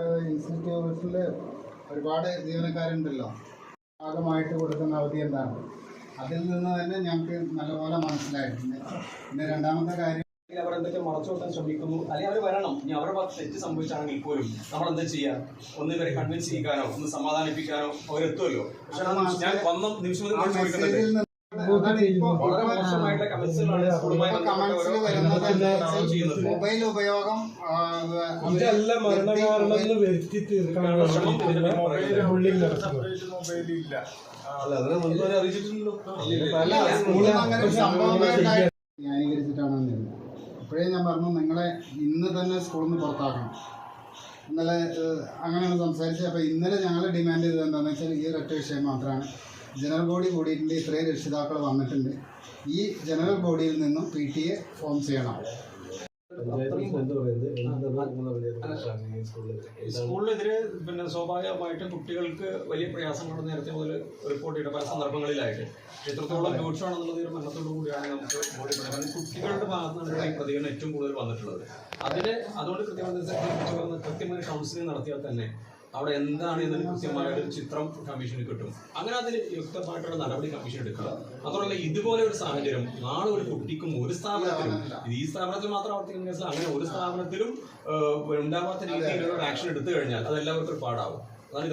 ഇൻസ്റ്റിറ്റ്യൂട്ടിൽ ഒരുപാട് ജീവനക്കാരുണ്ടല്ലോ. ഭാഗമായിട്ട് കൊടുക്കുന്ന അവധി എന്താണ്? അതിൽ നിന്ന് തന്നെ ഞങ്ങൾക്ക് നല്ലപോലെ മനസ്സിലായിട്ടുണ്ട് പിന്നെ രണ്ടാമത്തെ കാര്യം അവരെന്തൊക്കെ മറച്ചു വെക്കാൻ ശ്രമിക്കുന്നു അല്ലെങ്കിൽ അവർ വരണം. ഇനി അവരുടെ ഭാഗത്ത് തെറ്റ് സംഭവിച്ചാണെങ്കിൽ പോലും നമ്മൾ എന്താ ചെയ്യുക? ഒന്ന് ഇവരെ കൺവിൻസ് ചെയ്യിക്കാനോ ഒന്ന് സമാധാനിപ്പിക്കാനോ അവരെത്തുമല്ലോ. പക്ഷെ ഞാൻ- വന്ന നിമിഷം മൊബൈൽ ഉപയോഗം ഇതല്ല മരണകാരണം എന്ന് വരുത്തി തീർക്കാനുള്ള ബുള്ളിങ് നടത്തുന്നത്. ന്യായീകരിച്ചിട്ടാണെന്നില്ല. അപ്പോഴേ ഞാൻ പറഞ്ഞു നിങ്ങളെ ഇന്ന് തന്നെ സ്കൂളിൽ നിന്ന് പുറത്താക്കണം. ഇന്നലെ അങ്ങനെയാണ് സംസാരിച്ചത്. അപ്പോൾ ഇന്നലെ ഞങ്ങൾ ഡിമാൻഡ് ചെയ്തത് എന്താണെന്ന് വെച്ചാൽ ഈ ഒരൊറ്റ വിഷയം മാത്രമാണ്. ജനറൽ ബോഡി കൂടിയിട്ടുണ്ട് ഇത്രയും രക്ഷിതാക്കൾ വന്നിട്ടുണ്ട്. ഈ ജനറൽ ബോഡിയിൽ നിന്നും പി ടി എ ഫോം ചെയ്യണം. സ്കൂളിനെതിരെ പിന്നെ സ്വാഭാവികമായിട്ടും കുട്ടികൾക്ക് വലിയ പ്രയാസങ്ങൾ നേരത്തെ മുതൽ റിപ്പോർട്ട് ചെയ്ത പല സന്ദർഭങ്ങളിലായിട്ട്. എത്രത്തോളം രൂക്ഷമാണെന്നുള്ളത് ഒരു മരണത്തോടു കൂടിയാണ് നമുക്ക് ബോഡി കാരണം കുട്ടികളുടെ ഭാഗത്തു നിന്നുള്ള ഈ പ്രതികരണം ഏറ്റവും കൂടുതൽ വന്നിട്ടുള്ളത്. അതിന് അതുകൊണ്ട് കൃത്യമായി കൃത്യമായ കൗൺസിലിംഗ് നടത്തിയാൽ തന്നെ അവിടെ എന്താണ് എന്നൊരു കൃത്യമായ ഒരു ചിത്രം കമ്മീഷന് കിട്ടും? അങ്ങനെ അതിന് യുക്തമായിട്ടുള്ള നടപടി കമ്മീഷൻ എടുക്കുക. മാത്രമല്ല ഇതുപോലെ ഒരു സാഹചര്യം നാളെ ഒരു കുട്ടിക്കും ഒരു സ്ഥാപനത്തിലും ഈ സ്ഥാപനത്തിൽ മാത്രം ആവർത്തിക്കുന്ന കേസിൽ അങ്ങനെ ഒരു സ്ഥാപനത്തിലും ഉണ്ടാവാത്ത രീതിയിലുള്ള ഒരു ആക്ഷൻ എടുത്തു കഴിഞ്ഞാൽ അത് എല്ലാവർക്കും ഒരു പാടാവും. അതാണ്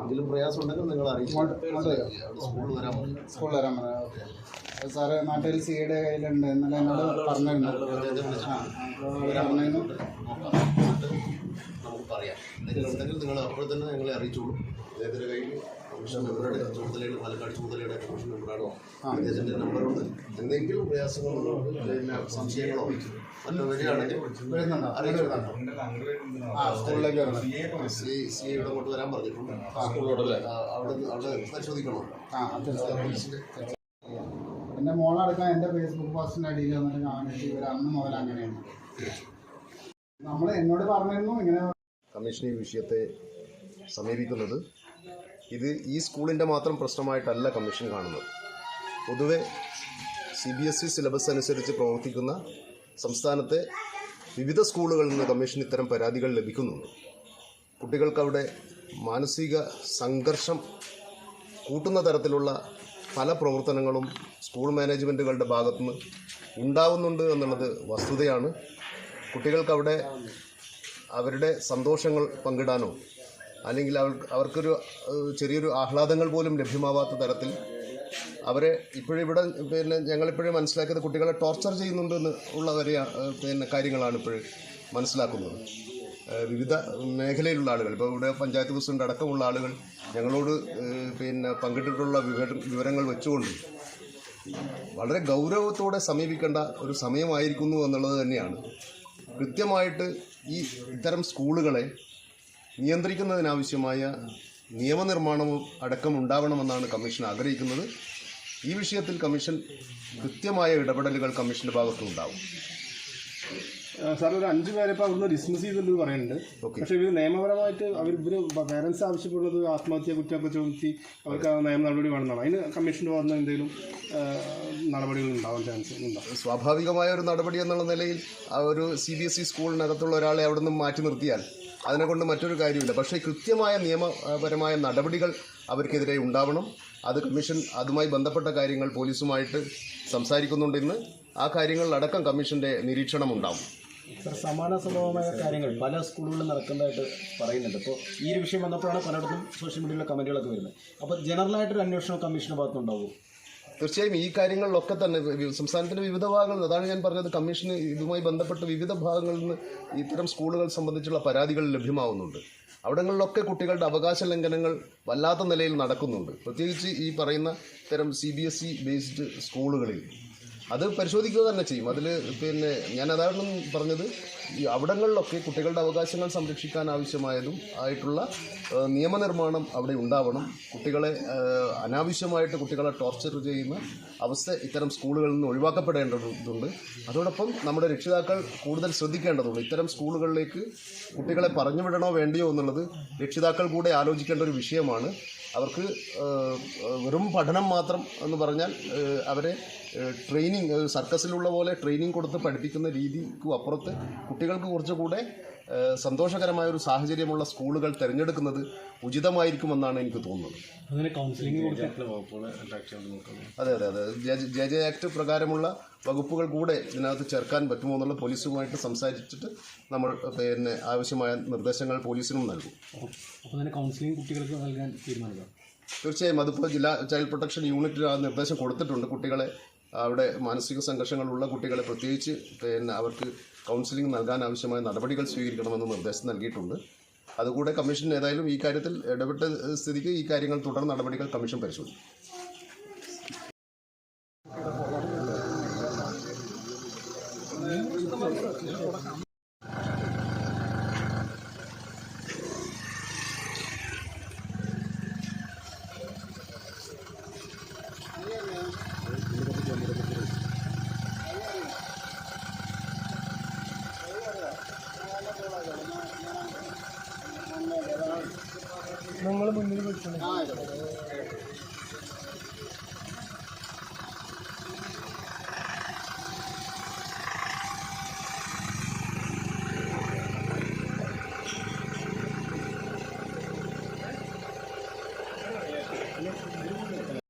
എന്തെങ്കിലും പ്രയാസം ഉണ്ടെങ്കിൽ നിങ്ങൾ അറിയിക്കും. സ്കൂളിൽ വരാൻ പറയും. സാറ് നാട്ടിൽ സിയുടെ കയ്യിലുണ്ട് ഇന്നലെ എന്നോട് പറഞ്ഞിരുന്നു പറഞ്ഞിരുന്നു നമുക്ക് പറയാം. എന്തെങ്കിലും ഉണ്ടെങ്കിൽ നിങ്ങൾ അപ്പോൾ തന്നെ ഞങ്ങളെ അറിയിച്ചോളൂ. അദ്ദേഹത്തിന്റെ കയ്യിൽ കമ്മീഷൻ മെമ്പറുടെ ചുമതലയുടെ പാലക്കാട് ചുമതലയുടെ കമ്മീഷൻ മെമ്പറാണോ അദ്ദേഹത്തിന്റെ നമ്പറുണ്ട് എന്തെങ്കിലും പ്രയാസങ്ങളോ പിന്നെ സംശയങ്ങളോ? മറ്റോ വരികയാണെങ്കിൽ വരുന്നുണ്ടോ? അറിയിച്ചു ആ സ്കൂളിലേക്ക് വരണം. സി സി ഇവിടെ അങ്ങോട്ട് വരാൻ പറഞ്ഞിട്ടുണ്ട്. സ്കൂളിലോട്ടല്ലേ? ആ, അവിടെ അവിടെ പരിശോധിക്കണോ? ആ തീർച്ചയായും എന്റെ മോളടക്കം എന്റെ ഫേസ്ബുക്ക് പോസ്റ്റിന്റെ അടിയിൽ വന്നിട്ട് കാണിച്ചു ഇവർ അന്ന് മുതൽ അങ്ങനെയാണ്. നമ്മൾ എന്നോട് പറഞ്ഞിരുന്നു ഇങ്ങനെ കമ്മീഷൻ ഈ വിഷയത്തെ സമീപിക്കുന്നത്. ഇത് ഈ സ്കൂളിന്റെ മാത്രം പ്രശ്നമായിട്ടല്ല കമ്മീഷൻ കാണുന്നത്. പൊതുവെ C B S E syllabus അനുസരിച്ച് പ്രവർത്തിക്കുന്ന സംസ്ഥാനത്തെ വിവിധ സ്കൂളുകളിൽ നിന്ന് കമ്മീഷൻ ഇത്തരം പരാതികൾ ലഭിക്കുന്നുണ്ട്. കുട്ടികൾക്ക് അവിടെ മാനസിക സംഘർഷം കൂട്ടുന്ന തരത്തിലുള്ള പല പ്രവർത്തനങ്ങളും സ്കൂൾ മാനേജ്മെന്റുകളുടെ ഭാഗത്തുനിന്ന് ഉണ്ടാവുന്നുണ്ട് എന്നുള്ളത് വസ്തുതയാണ്. കുട്ടികൾക്ക് അവിടെ അവരുടെ സന്തോഷങ്ങൾ പങ്കിടാനോ അല്ലെങ്കിൽ അവർ അവർക്കൊരു ചെറിയൊരു ആഹ്ലാദങ്ങൾ പോലും ലഭ്യമാവാത്ത തരത്തിൽ അവരെ ഇപ്പോഴിവിടെ പിന്നെ ഞങ്ങളിപ്പോഴും മനസ്സിലാക്കിയത് കുട്ടികളെ ടോർച്ചർ ചെയ്യുന്നുണ്ട് എന്ന് ഉള്ള വരെ പിന്നെ കാര്യങ്ങളാണ് ഇപ്പോഴും മനസ്സിലാക്കുന്നത്. വിവിധ മേഖലയിലുള്ള ആളുകൾ ഇപ്പോൾ ഇവിടെ പഞ്ചായത്ത് പ്രസിഡന്റ് അടക്കമുള്ള ആളുകൾ ഞങ്ങളോട് പിന്നെ പങ്കിട്ടിട്ടുള്ള വിവര വിവരങ്ങൾ വെച്ചുകൊണ്ട് വളരെ ഗൗരവത്തോടെ സമീപിക്കേണ്ട ഒരു സമയമായിരിക്കുന്നു എന്നുള്ളത് തന്നെയാണ്. കൃത്യമായിട്ട് ഈ ഇത്തരം സ്കൂളുകളെ നിയന്ത്രിക്കുന്നതിനാവശ്യമായ നിയമനിർമ്മാണവും അടക്കം ഉണ്ടാവണമെന്നാണ് കമ്മീഷൻ ആഗ്രഹിക്കുന്നത്. ഈ വിഷയത്തിൽ കമ്മീഷൻ കൃത്യമായ ഇടപെടലുകൾ കമ്മീഷന്റെ ഭാഗത്തുനിന്നുണ്ടാവും. സാർ ഒരു അഞ്ച് പേരെ ഇപ്പോൾ അവിടുന്ന് ഡിസ്മിസ് ചെയ്തിട്ടുണ്ട് പറയുന്നുണ്ട്. പക്ഷെ ഇവർ നിയമപരമായിട്ട് അവർ ഇവർ പേരൻസ് ആവശ്യപ്പെടുന്നത് ആത്മഹത്യ കുറ്റമൊക്കെ ചുമത്തി അവർക്ക് ആ നിയമ നടപടി വേണമെന്നാണ്. അതിന് കമ്മീഷന്റെ ഭാഗത്ത് എന്തെങ്കിലും നടപടികൾ ഉണ്ടാവാൻ ചാൻസ് ഉണ്ടോ? സ്വാഭാവികമായ ഒരു നടപടി എന്നുള്ള നിലയിൽ ആ ഒരു സി ബി എസ് ഇ സ്കൂളിനകത്തുള്ള ഒരാളെ അവിടെ നിന്ന് മാറ്റി നിർത്തിയാൽ അതിനെക്കൊണ്ട് മറ്റൊരു കാര്യമില്ല. പക്ഷേ കൃത്യമായ നിയമപരമായ നടപടികൾ അവർക്കെതിരെ ഉണ്ടാവണം. അത് കമ്മീഷൻ അതുമായി ബന്ധപ്പെട്ട കാര്യങ്ങൾ പോലീസുമായിട്ട് സംസാരിക്കുന്നുണ്ടെന്ന് ആ കാര്യങ്ങളിലടക്കം കമ്മീഷന്റെ നിരീക്ഷണം ഉണ്ടാവും. സമാന സംഭവമായ കാര്യങ്ങൾ പല സ്കൂളുകളിലും നടക്കുന്നതായിട്ട് പറയുന്നുണ്ട്. അപ്പോൾ ഈ ഒരു വിഷയം വന്നപ്പോഴാണ് പലയിടത്തും സോഷ്യൽ മീഡിയയിലെ കമന്റുകളൊക്കെ വരുന്നത്. അപ്പോൾ ജനറലായിട്ടൊരു അന്വേഷണം കമ്മീഷന്റെ ഭാഗത്തുണ്ടാവും തീർച്ചയായും ഈ കാര്യങ്ങളിലൊക്കെ തന്നെ സംസ്ഥാനത്തിന്റെ വിവിധ ഭാഗങ്ങളിൽ അതാണ് ഞാൻ പറഞ്ഞത് കമ്മീഷന് ഇതുമായി ബന്ധപ്പെട്ട് വിവിധ ഭാഗങ്ങളിൽ നിന്ന് ഇത്തരം സ്കൂളുകൾ സംബന്ധിച്ചുള്ള പരാതികൾ ലഭ്യമാവുന്നുണ്ട്. അവിടങ്ങളിലൊക്കെ കുട്ടികളുടെ അവകാശ ലംഘനങ്ങൾ വല്ലാത്ത നിലയിൽ നടക്കുന്നുണ്ട്. പ്രത്യേകിച്ച് ഈ പറയുന്ന ഇത്തരം C B S E based സ്കൂളുകളിൽ. അത് പരിശോധിക്കുക തന്നെ ചെയ്യും. അതിൽ പിന്നെ ഞാൻ അതാണ് പറഞ്ഞത് ഈ അവിടങ്ങളിലൊക്കെ കുട്ടികളുടെ അവകാശങ്ങൾ സംരക്ഷിക്കാൻ ആവശ്യമായതും ആയിട്ടുള്ള നിയമനിർമ്മാണം അവിടെ ഉണ്ടാവണം. കുട്ടികളെ അനാവശ്യമായിട്ട് കുട്ടികളെ ടോർച്ചർ ചെയ്യുന്ന അവസ്ഥ ഇത്തരം സ്കൂളുകളിൽ നിന്ന് ഒഴിവാക്കപ്പെടേണ്ടതുണ്ട്. അതോടൊപ്പം നമ്മുടെ രക്ഷിതാക്കൾ കൂടുതൽ ശ്രദ്ധിക്കേണ്ടതുണ്ട്. ഇത്തരം സ്കൂളുകളിലേക്ക് കുട്ടികളെ പറഞ്ഞു വിടണോ വേണ്ടിയോ എന്നുള്ളത് രക്ഷിതാക്കൾ കൂടെ ആലോചിക്കേണ്ട ഒരു വിഷയമാണ്. അവർക്ക് വെറും പഠനം മാത്രം എന്ന് പറഞ്ഞാൽ അവരെ ട്രെയിനിങ് സർക്കസിലുള്ള പോലെ ട്രെയിനിങ് കൊടുത്ത് പഠിപ്പിക്കുന്ന രീതിക്കും അപ്പുറത്ത് കുട്ടികൾക്ക് കുറച്ചുകൂടെ സന്തോഷകരമായ ഒരു സാഹചര്യമുള്ള സ്കൂളുകൾ തിരഞ്ഞെടുക്കുന്നത് ഉചിതമായിരിക്കുമെന്നാണ് എനിക്ക് തോന്നുന്നത്. അങ്ങനെ കൗൺസിലിംഗ് അതെ അതെ അതെ. ജെ- ജെ ജെ ആക്ട് പ്രകാരമുള്ള വകുപ്പുകൾ കൂടെ ഇതിനകത്ത് ചേർക്കാൻ പറ്റുമോ എന്നുള്ള പോലീസുമായിട്ട് സംസാരിച്ചിട്ട് നമ്മൾ പിന്നെ ആവശ്യമായ നിർദ്ദേശങ്ങൾ പോലീസിനും നൽകും. അപ്പോൾ തന്നെ കൗൺസിലിംഗ് കുട്ടികൾക്ക് നൽകാൻ തീരുമാനിക്കാം. തീർച്ചയായും അതിപ്പോൾ ജില്ലാ ചൈൽഡ് പ്രൊട്ടക്ഷൻ യൂണിറ്റ് ആ നിർദ്ദേശം കൊടുത്തിട്ടുണ്ട് കുട്ടികളെ. അവിടെ മാനസിക സംഘർഷങ്ങളുള്ള കുട്ടികളെ പ്രത്യേകിച്ച് പിന്നെ അവർക്ക് കൗൺസിലിംഗ് നൽകാൻ ആവശ്യമായ നടപടികൾ സ്വീകരിക്കണമെന്ന് നിർദ്ദേശം നൽകിയിട്ടുണ്ട്. അതുകൂടെ കമ്മീഷൻ ഏതായാലും ഈ കാര്യത്തിൽ ഇടപെട്ട സ്ഥിതിക്ക് ഈ കാര്യങ്ങൾ തുടർ നടപടികൾ കമ്മീഷൻ പരിശോധിക്കും.